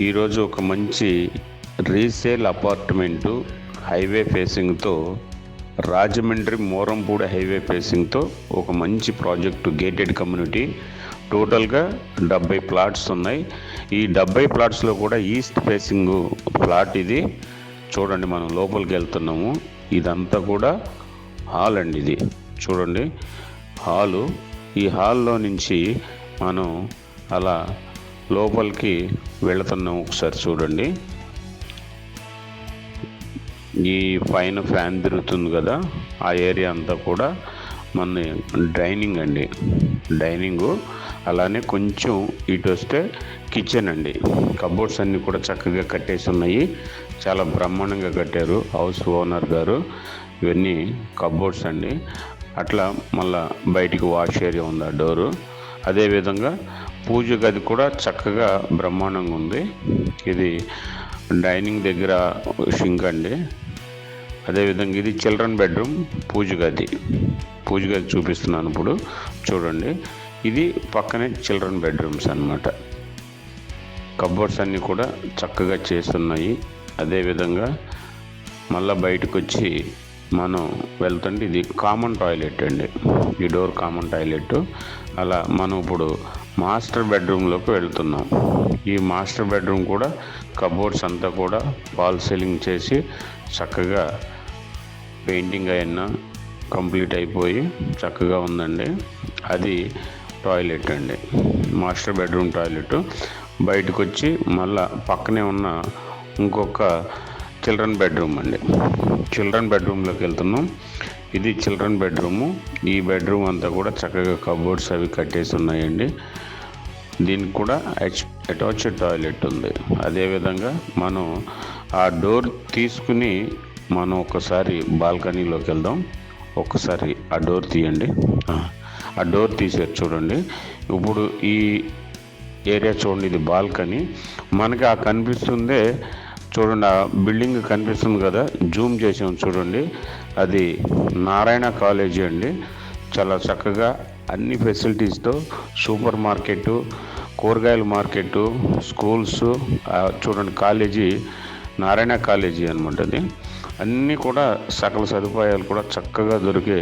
ఈరోజు ఒక మంచి రీసేల్ అపార్ట్మెంటు హైవే ఫేసింగ్తో రాజమండ్రి మోరంపూడి హైవే ఫేసింగ్తో ఒక మంచి ప్రాజెక్టు గేటెడ్ కమ్యూనిటీ. టోటల్గా డెబ్బై ప్లాట్స్ ఉన్నాయి. ఈ డెబ్బై ప్లాట్స్లో కూడా ఈస్ట్ ఫేసింగ్ ప్లాట్ ఇది. చూడండి మనం లోపలికి వెళ్తున్నాము. ఇదంతా కూడా హాల్ అండి ఇది. చూడండి హాలు. ఈ హాల్లో నుంచి మనం అలా లోపలికి వెళుతున్నాం ఒకసారి చూడండి. ఈ పైన ఫ్యాన్ తిరుగుతుంది కదా ఆ ఏరియా అంతా కూడా మన డైనింగ్ అండి. డైనింగ్ అలానే కొంచెం ఇటు వస్తే కిచెన్ అండి. కబోర్డ్స్ అన్నీ కూడా చక్కగా కట్టేసి ఉన్నాయి. చాలా బ్రహ్మాండంగా కట్టారు హౌస్ ఓనర్ గారు. ఇవన్నీ కబోర్డ్స్ అండి. అట్లా మళ్ళా బయటికి వాష్ ఏరియా ఉంది ఆ డోరు. అదేవిధంగా పూజ గది కూడా చక్కగా బ్రహ్మాండంగా ఉంది. ఇది డైనింగ్ దగ్గర షింక్ అండి. అదేవిధంగా ఇది చిల్డ్రన్ బెడ్రూమ్ పూజ గది. పూజ గది చూపిస్తున్నాను ఇప్పుడు. చూడండి. ఇది పక్కనే చిల్డ్రన్ బెడ్రూమ్స్ అన్నమాట. కబోర్డ్స్ అన్నీ కూడా చక్కగా చేస్తున్నాయి. అదేవిధంగా మళ్ళీ బయటకు వచ్చి మనం వెళ్తుంటే ఇది కామన్ టాయిలెట్ అండి. ఈ డోర్ కామన్ టాయిలెట్ అలా మనం ఇప్పుడు మాస్టర్ బెడ్రూమ్లోకి వెళ్తున్నాం. ఈ మాస్టర్ బెడ్రూమ్ కూడా కబోర్డ్స్ అంతా కూడా వాల్ సీలింగ్ చేసి చక్కగా పెయింటింగ్ అయినా కంప్లీట్ అయిపోయి చక్కగా ఉందండి. అది టాయిలెట్ అండి. మాస్టర్ బెడ్రూమ్ టాయిలెట్ బయటకు వచ్చి మళ్ళా పక్కనే ఉన్న ఇంకొక చిల్డ్రన్ బెడ్రూమ్ అండి. చిల్డ్రన్ బెడ్రూమ్లోకి వెళ్తున్నాం. ఇది చిల్డ్రన్ బెడ్రూము. ఈ బెడ్రూమ్ అంతా కూడా చక్కగా కబోర్డ్స్ అవి కట్టేసి ఉన్నాయండి. దీనికి కూడా అచ్ అటాచ్డ్ టాయిలెట్ ఉంది. అదేవిధంగా మనం ఆ డోర్ తీసుకుని మనం ఒకసారి బాల్కనీలోకి వెళ్దాం. ఒక్కసారి ఆ డోర్ తీయండి. ఆ, ఆ డోర్ తీసేది చూడండి. ఇప్పుడు ఈ ఏరియా చూడండి ఇది బాల్కనీ. మనకి ఆ కనిపిస్తుందే చూడండి ఆ బిల్డింగ్ కనిపిస్తుంది కదా జూమ్ చేసాం చూడండి. అది నారాయణ కాలేజీ అండి. చాలా చక్కగా అన్ని ఫెసిలిటీస్తో సూపర్ మార్కెట్ కూరగాయల మార్కెట్ స్కూల్స్ చూడండి కాలేజీ నారాయణ కాలేజీ అనమాట అది. అన్నీ కూడా సకల సదుపాయాలు కూడా చక్కగా దొరికే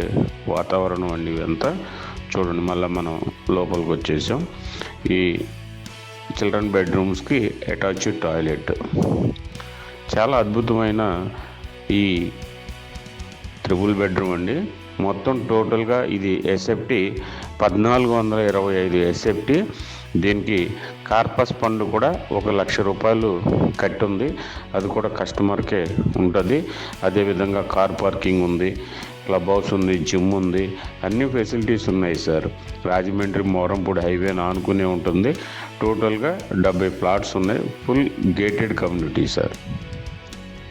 వాతావరణం అండి ఇదంతా. చూడండి మళ్ళీ మనం లోపలికి వచ్చేసాం. ఈ చిల్డ్రన్ బెడ్రూమ్స్కి అటాచ్డ్ టాయిలెట్. చాలా అద్భుతమైన ఈ త్రిబుల్ బెడ్రూమ్ అండి. మొత్తం టోటల్గా ఇది ఎస్ఎఫ్టీ పద్నాలుగు వందల ఇరవై ఐదు ఎస్ఎఫ్టీ దీనికి కార్పస్ ఫండ్ కూడా ఒక లక్ష రూపాయలు కట్టి ఉంది అది కూడా కస్టమర్కే ఉంటుంది. అదేవిధంగా కార్ పార్కింగ్ ఉంది క్లబ్ హౌస్ ఉంది జిమ్ ఉంది అన్ని ఫెసిలిటీస్ ఉన్నాయి సార్. రాజమండ్రి మోరంపూడి హైవే ఆనుకునే ఉంటుంది. టోటల్గా డెబ్బై ప్లాట్స్ ఉన్నాయి. Full gated community sir.